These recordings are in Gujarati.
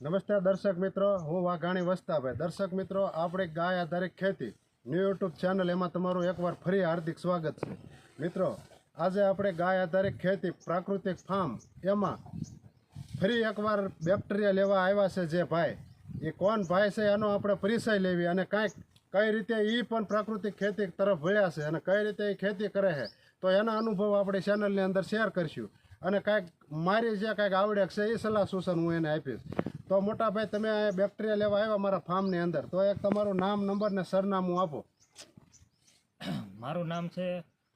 નમસ્તે દર્શક મિત્રો, હું વાઘાણી વસ્તાભાઈ. દર્શક મિત્રો, આપણે ગાય આધારિત ખેતી ન્યૂ યુટ્યુબ ચેનલ એમાં તમારું એકવાર ફરી હાર્દિક સ્વાગત છે. મિત્રો, આજે આપણે ગાય આધારિત ખેતી પ્રાકૃતિક ફાર્મ એમાં ફરી એકવાર બેક્ટેરિયા લેવા આવ્યા છે જે ભાઈ. એ કોણ ભાઈ છે એનો આપણે પરિચય લેવી અને કાંઈક કઈ રીતે એ પણ પ્રાકૃતિક ખેતી તરફ વળ્યા છે અને કઈ રીતે એ ખેતી કરે છે, તો એના અનુભવ આપણે ચેનલની અંદર શેર કરીશું. અને કાંઈક મારી જે કાંઈક આવડે છે એ સલાહ સૂચન હું એને આપીશ. તો મોટા ભાઈ તમે આ બેક્ટેરિયા લેવા આવ્યા મારા ફાર્મની અંદર. તો એક તમારું નામ નંબર ને સરનામું આપો. મારું નામ છે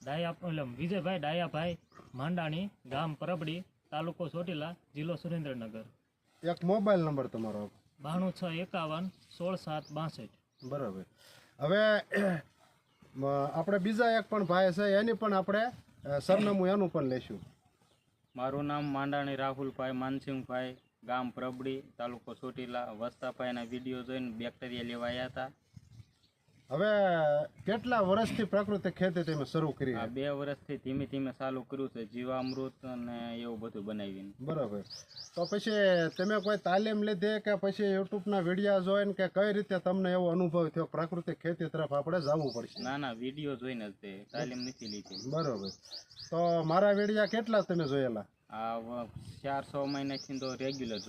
ડાયા એટલે વિજયભાઈ ડાયાભાઈ માંડાણી ગામ પરબડી તાલુકો ચોટીલા જિલ્લો સુરેન્દ્રનગર. એક મોબાઈલ નંબર તમારો બાણું છ એકાવન સોળ સાત બાસઠ. બરાબર. હવે આપણે બીજા એક પણ ભાઈ છે એની પણ આપણે સરનામું એનું પણ લઈશું. મારું નામ માંડાણી રાહુલભાઈ માનસિંહભાઈ ગામ પ્રબડી તાલુકો ચોટીલા વસ્તાભાઈના વીડિયો જોઈને બેક્ટેરિયા લેવાયા હતા. હવે કેટલા વર્ષથી પ્રાકૃતિક ખેતી તમે શરૂ કરી આ બે વર્ષથી ધીમે ધીમે ચાલુ કર્યું છે જીવામૃત અને એવું બધું બનાવીને. બરાબર. તો પછી તમે કોઈ તાલીમ લીધી કે પછી યુટ્યુબના વીડિયો જોઈને કે કઈ રીતે તમને એવો અનુભવ થયો? પ્રાકૃતિક ખેતી તરફ આપણે જવું પડશે. ના ના વીડિયો જોઈને જ તે. તાલીમ નથી લીધી. બરાબર. તો મારા વિડીયા કેટલા તમે જોયેલા?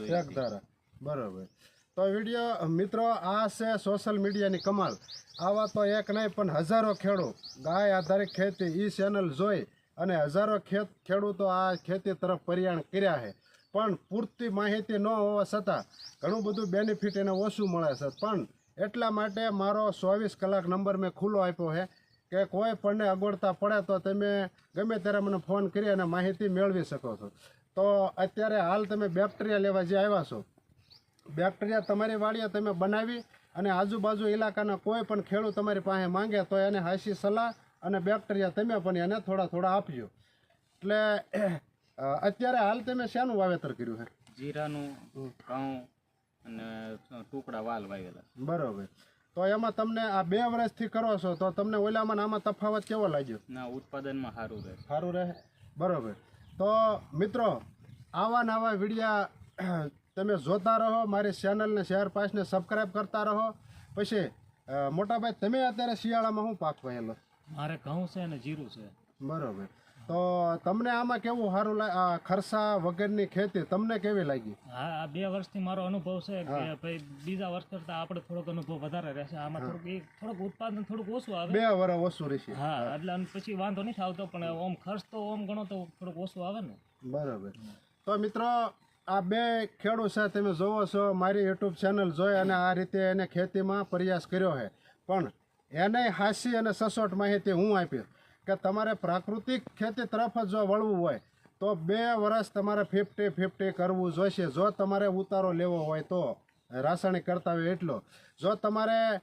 ચાર છ. તો બરાબર. તો વીડિયો, મિત્રો, આ છે સોશિયલ મીડિયાની કમાલ. આવા તો એક નહીં, પણ હજારો ખેડૂત ગાય આધારિત ખેતી ઈ ચેનલ જોઈ અને હજારો ખેત, ખેડૂતો આ ખેતી તરફ પર્યાણ કર્યા છે. પણ પૂરતી માહિતી ન હોવા છતાં ઘણું બધું બેનિફિટ એને ઓછું મળે છે. પણ એટલા માટે મારો ચોવીસ કલાક નંબર મેં ખુલ્લો આપ્યો છે. કે કોઈ પણને અગવડતા પડે તો તમે ગમે ત્યારે મને ફોન કરી અને માહિતી મેળવી શકો છો. તો અત્યારે હાલ તમે બેક્ટેરિયા લેવા જે આવ્યા છો બેક્ટેરિયા તમારી વાડીએ તમે બનાવી અને આજુબાજુ ઇલાકાના કોઈ પણ ખેડૂત તમારી પાસે માંગે તો એને હાસી સલાહ અને બેક્ટેરિયા તમે પણ એને થોડા થોડા આપજો. એટલે અત્યારે હાલ તમે શેનું વાવેતર કર્યું છે? જીરાનું ઘઉં અને ટુકડા વાલ વાવેલા. બરોબર. તો એમાં તમને આ બે વર્ષથી કરો છો તો તમને ઓલામાં આમાં તફાવત કેવો લાગ્યો? ના ઉત્પાદનમાં સારું રહે. સારું રહે? બરોબર. તો મિત્રો આવા નવા વિડીયા તમે જોતા રહો મારી ચેનલને શેર પાસને સબસ્ક્રાઈબ કરતા રહો. પછી મોટાભાઈ તમે અત્યારે શિયાળામાં શું પાક પહેલો મારે ઘઉં છે અને જીરું છે. બરોબર. તો તમને આમાં કેવું સારું ખર્ચા વગરની ખેતી તમને કેવી લાગી? હા આ બે વર્ષથી મારો અનુભવ છે કે ભાઈ બીજા વર્ષ કરતાં આપણે થોડોક અનુભવ વધારે રહેશે. આમાં થોડુંક થોડુંક ઉત્પાદન થોડુંક ઓછું આવે. બે વર્ષ ઓછું રહેશે. હા એટલે પછી વાંધો નથી આવતો પણ ઓમ ખર્ચ તો ઓમ ગણો તો થોડુંક ઓછું આવે ને. બરાબર. તો મિત્રો આ બે ખેડૂત છે તમે જોવો છો મારી યુટ્યુબ ચેનલ જોઈ અને આ રીતે એને ખેતીમાં પ્રયાસ કર્યો છે. પણ એને હાસી અને સચોટ માહિતી હું આપીશ કે તમારે પ્રાકૃતિક ખેતી તરફ જ જો વળવું હોય, તો બે વર્ષ તમારે ફિફ્ટી ફિફ્ટી કરવું જોઈશે. જો તમારે ઉતારો લેવો હોય તો રાસાયણિક કરતા હોય એટલો. જો તમારે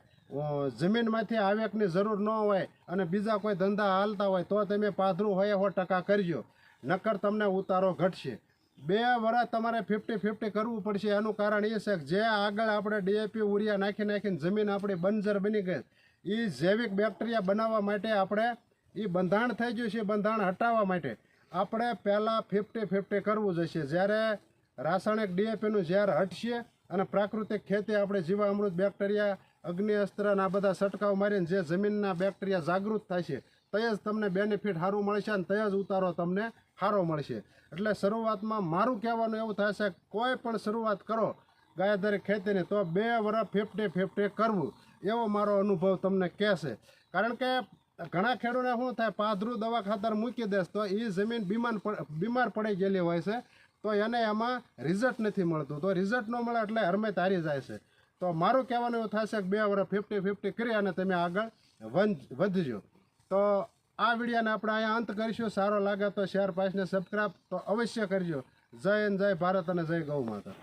જમીનમાંથી આવકની જરૂર ન હોય અને બીજા કોઈ ધંધા હાલતા હોય, તો તમે પાધરું હોય સો ટકા કરજો. નક્કર તમને ઉતારો ઘટશે. બે વર્ષ તમારે ફિફ્ટી ફિફ્ટી કરવું પડશે. એનું કારણ એ છે કે જે આગળ આપણે ડીએપી ઉરિયા નાખી નાખીને જમીન આપણી બંજર બની ગઈ. એ જૈવિક બેક્ટેરિયા બનાવવા માટે આપણે એ બંધાણ થઈ ગયું છે બંધાણ હટાવવા માટે. આપણે પહેલાં ફિફ્ટી ફિફ્ટી કરવું જોઈશે. જ્યારે રાસાયણિક ડીએપીનું ઝેર હટશે અને પ્રાકૃતિક ખેતી આપણે જીવામૃત, બેક્ટેરિયા અગ્નિ આ બધા છંટકાવ મારીને જે જમીનના બેક્ટેરિયા જાગૃત થાય છે તે જ તમને બેનિફિટ સારું મળશે અને તે જ ઉતારો તમને સારો મળશે. એટલે શરૂઆતમાં મારું કહેવાનું એવું છે, કોઈ પણ શરૂઆત કરો ગાયધર ખેતીની, તો બે વર્ષ ફિફ્ટી ફિફ્ટી કરવું. એવો મારો અનુભવ તમને કહેશે કારણ કે ઘણા ખેડૂતને શું થાય, પાદરું દવા ખાતર મૂકી દેશ તો એ જમીન બીમાર બીમાર પડી ગયેલી હોય છે, તો એને એમાં રિઝલ્ટ નથી મળતું. તો રિઝલ્ટ ન મળે એટલે હરમે તારી જાય છે. તો મારું કહેવાનું એવું થશે કે બે વર્ષ ફિફ્ટી ફિફ્ટી કરી અને તમે આગળ વધજો. તો આ વિડીયોને આપણે અહીંયા અંત કરીશું. સારો લાગે તો શેર પાસને સબસ્ક્રાઈબ તો અવશ્ય કરજો. જય હિન્દ, જય ભારત અને જય ગૌ માતા.